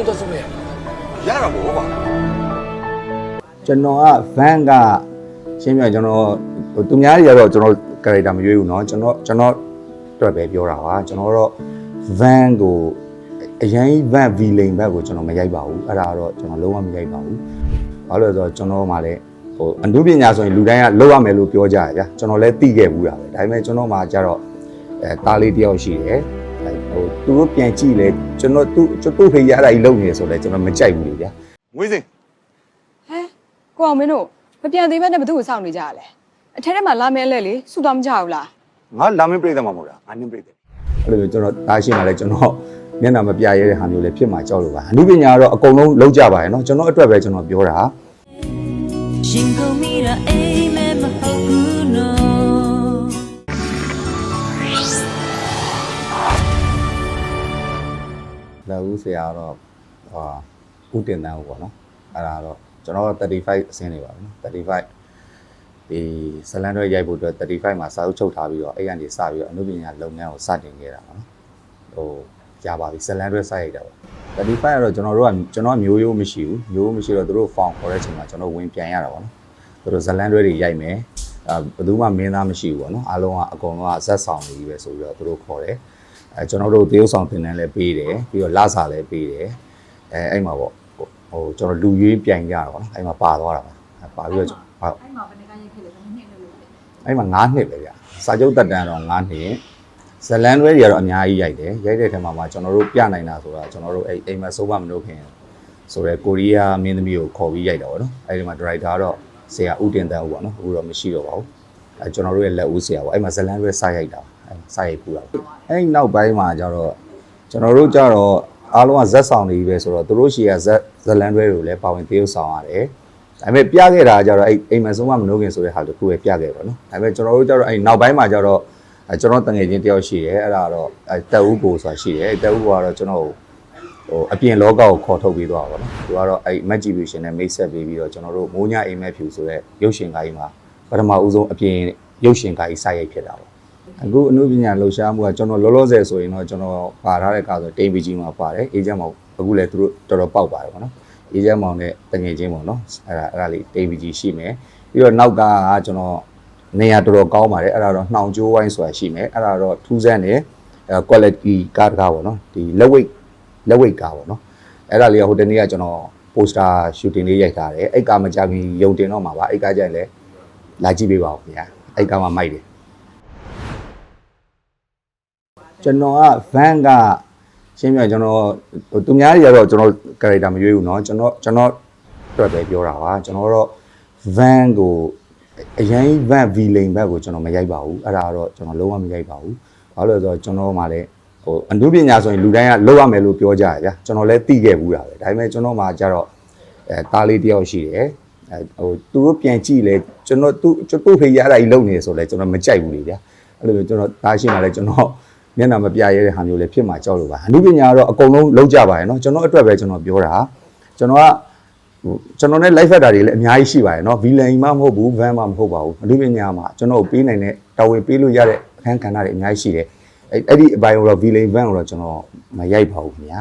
လေးတော့စုမယ် ရတာပေါ့ကွာ ကျွန်တော်က van ကရှင်းပြကျွန်တော်ဟိုသူများတွေကတော့ကျွန်တော် character မရွေးဘူးเนาะကျွန်တော်ကျွန်တော်အတွက်ပဲပြောတာပါကျွန်တော်တော့ van ကိုအရင် van villain ဘက်ကိုကျွန်တော်မရိုက်ပါဘူးအဲ့ဒါတော့ကျွန်တော်လုံးဝမရိုက်ပါဘူးဘာလို့လဲဆိုတော့ကျွန်တော်မှလည်းဟိုအမှုပညာဆိုရင်လူတိုင်းကလောက်ရမယ်လို့ပြောကြရဗျာကျွန်တော်လည်းသိခဲ့ဘူးတာပဲဒါပေမဲ့ကျွန်တော်မှကျတော့အဲတားလေးတယောက်ရှိတယ်အဲ ဟိုသူတို့ပြန်ကြည့်လေကျွန်တော်သူကျွန်တော်ဖေးရတာကြီးလုံနေဆိုလဲကျွန်တော်မကြိုက်ဘူးလေဗျာ ငွေစင် ဟဲကိုအောင်မင်းတို့မပြန်သေးဘဲနဲ့ဘသူ့ကိုစောင့်နေကြရလဲအထဲထဲမှာလာမဲလဲလေစုသွားမကြဘူးလား ငါလာမင်းပြိတ္တမှာမဟုတ်တာငါနင်းပြိတ္တ အဲ့လိုမျိုးကျွန်တော်တားရှင်းလာလဲကျွန်တော်မျက်နှာမပြရဲတဲ့ဟာမျိုးလည်းဖြစ်မှာကြောက်လို့ပါအနုပညာကတော့အကုန်လုံးလုံးကြပါရဲ့เนาะကျွန်တော်အတွက်ပဲကျွန်တော်ပြောတာ ရှင်ကုန်မိတာအိ ဦးဆရာကတော့ဟာဥတင်တန်းဦးပေါ့နော်အဲ့ဒါတော့ကျွန်တော်35အဆင်းနေပါပြီနော်35ဒီဇလန်တွေရိုက်ဖို့အတွက်35မှာစာအုပ်ချုပ်ထားပြီးတော့အဲ့ကနေစပြီးတော့အနုပညာလုပ်ငန်းကိုစတင်ခဲ့တာပေါ့နော်ဟိုရပါပြီဇလန်တွေစရိုက်တာပေါ့35ကတော့ကျွန်တော်တို့ကကျွန်တော်မျိုးရိုးမရှိဘူးမျိုးရိုးမရှိတော့သူတို့ found ခေါ်တဲ့အချိန်မှာကျွန်တော်ဝင်ပြန်ရတာပေါ့နော်သူတို့ဇလန်တွေတွေရိုက်မယ်အဲဘယ်သူမှမင်းသားမရှိဘူးပေါ့နော်အားလုံးကအကုန်လုံးကဇက်ဆောင်နေပြီပဲဆိုပြီးတော့သူတို့ခေါ်တယ် အဲကျွန်တော်တို့တရုပ်ဆောင်တင်တန်းလည်းပေးတယ်ပြီးတော့လစာလည်းပေးတယ်အဲအဲ့မှာပေါ့ဟိုကျွန်တော်လူရွေးပြိုင်ကြတာပေါ့နော်အဲ့မှာပါသွားတာပါအဲပါပြီးတော့ကျွန်တော်ဟုတ်အဲ့မှာဘယ်နှကရိုက်ခဲ့လဲဘယ်နှစ်နှစ်လို့လဲအဲ့မှာ9နှစ်ပဲဗျစာချုပ်တက်တန်းတော့9နှစ်ဇလန်တွဲတွေကတော့အများကြီးရိုက်တယ်ရိုက်တဲ့ထဲမှာမှကျွန်တော်တို့ပြနိုင်တာဆိုတာကျွန်တော်တို့အဲ့အိမ်မှာစိုးမမလုပ်ခင်ဆိုတော့ကိုရီးယားမင်းသမီးကိုခေါ်ပြီးရိုက်တာပေါ့နော်အဲ့ဒီမှာဒရိုက်တာကတော့ဆရာဦးတင်တန်းဦးပေါ့နော်အခုတော့မရှိတော့ပါဘူးအဲကျွန်တော်တို့ရဲ့လက်ဦးဆရာပေါ့အဲ့မှာဇလန်တွဲစရိုက်တာအဲ စရိုက်ပူတာအဲ့နောက်ပိုင်းမှာကျတော့ကျွန်တော်တို့ကြတော့အားလုံးကဇက်ဆောင်နေပြီပဲဆိုတော့သူတို့ရှီကဇက်ဇလန်တွဲတွေကိုလည်းပါဝင်တရုပ်ဆောင်ရတယ်။ဒါပေမဲ့ပြခဲ့တာကကြတော့အဲ့အိမ်မဆုံးမမနှုတ်ခင်ဆိုတဲ့ဟာတခုပဲပြခဲ့ပါတော့။ဒါပေမဲ့ကျွန်တော်တို့ကြတော့အဲ့နောက်ပိုင်းမှာကြတော့အဲကျွန်တော်တငယ်ချင်းတယောက်ရှိတယ်အဲ့ဒါတော့အဲတက်ဦးကိုဆိုတာရှိတယ်အဲ့တက်ဦးကိုကတော့ကျွန်တော်ဟိုအပြင်လောကကိုခေါ်ထုတ်ပြီးသွားပါတော့။သူကတော့အဲ့ motivation နဲ့မိတ်ဆက်ပေးပြီးတော့ကျွန်တော်တို့မိုးညအိမ်မက်ဖြူဆိုတဲ့ရုပ်ရှင်ကားကြီးမှာပထမဦးဆုံးအပြင်ရုပ်ရှင်ကားကြီးစရိုက်ဖြစ်တာပေါ့။ အခုအနုပညာလှူရှားမှုကကျွန်တော်လောလောဆယ်ဆိုရင်တော့ကျွန်တော်ပါထားတဲ့ကားဆိုတိမ်ပီကြီးမှာပါတယ်အေဂျင့်မောင်အခုလည်းသူတို့တော်တော်ပေါက်ပါတယ်ပေါ့နော်အေဂျင့်မောင်နဲ့တငယ်ချင်းပေါ့နော်အဲ့ဒါအဲ့ဒါလေးတိမ်ပီကြီးရှိမယ်ပြီးတော့နောက်ကားကကျွန်တော်နေရာတော်တော်ကောင်းပါတယ်အဲ့ဒါတော့နှောင်ကျိုးဝိုင်းဆိုတာရှိမယ်အဲ့ဒါတော့ထူးဆန်းတယ်အဲ quality ကားတကားပေါ့နော်ဒီလက်ဝိတ်လက်ဝိတ်ကားပေါ့နော်အဲ့ဒါလေးကဟိုတနေ့ကကျွန်တော် poster shooting လေးရိုက်ထားတယ်အဲ့ကားမကြခင်ရုံတင်တော့မှာပါအဲ့ကားကြရင်လည်းလာကြည့်ပေးပါဦးခင်ဗျာအဲ့ကားမှာမိုက်တယ် ကျွန်တော်က van ကရှင်းပြကျွန်တော်ဟိုသူများတွေကတော့ကျွန်တော် character မရွေးဘူးเนาะကျွန်တော်ကျွန်တော်အတွက်ပဲပြောတာပါကျွန်တော်တော့ van ကိုအရင် van villain ဘက်ကိုကျွန်တော်မရိုက်ပါဘူးအဲ့ဒါတော့ကျွန်တော်လုံးဝမရိုက်ပါဘူးဘာလို့လဲဆိုတော့ကျွန်တော်မှလည်းဟိုအမှုပညာဆိုရင်လူတိုင်းကလောက်ရမယ်လို့ပြောကြရဗျာကျွန်တော်လည်းသိခဲ့ဘူးတာပဲဒါပေမဲ့ကျွန်တော်မှကျတော့အဲတားလေးတယောက်ရှိတယ်အဲဟိုသူတို့ပြန်ကြည့်လေကျွန်တော်သူကျွန်တော်ဖေးရတာကြီးလုံနေဆိုလဲကျွန်တော်မကြိုက်ဘူးလေဗျာအဲ့လိုမျိုးကျွန်တော်တားရှင်းလာလဲကျွန်တော် မျက်နှာမပြရဲတဲ့ဟာမျိုးလည်းဖြစ်မှာကြောက်လို့ပါအနုပညာကတော့အကုန်လုံးလုံးကြပါရဲ့เนาะကျွန်တော်အတွက်ပဲကျွန်တော်ပြောတာကျွန်တော်ကဟိုကျွန်တော်နဲ့ live factor တွေလည်းအများကြီးရှိပါရဲ့เนาะ villain မှမဟုတ်ဘူး van မှမဟုတ်ပါဘူးအနုပညာမှာကျွန်တော်ကိုပေးနိုင်တဲ့တာဝန်ပေးလို့ရတဲ့အခန်းကဏ္ဍတွေအများကြီးရှိတယ်အဲ့အဲ့ဒီအပိုင်းကိုတော့ villain van ကိုတော့ကျွန်တော်မရိုက်ပါဘူးခင်ဗျာ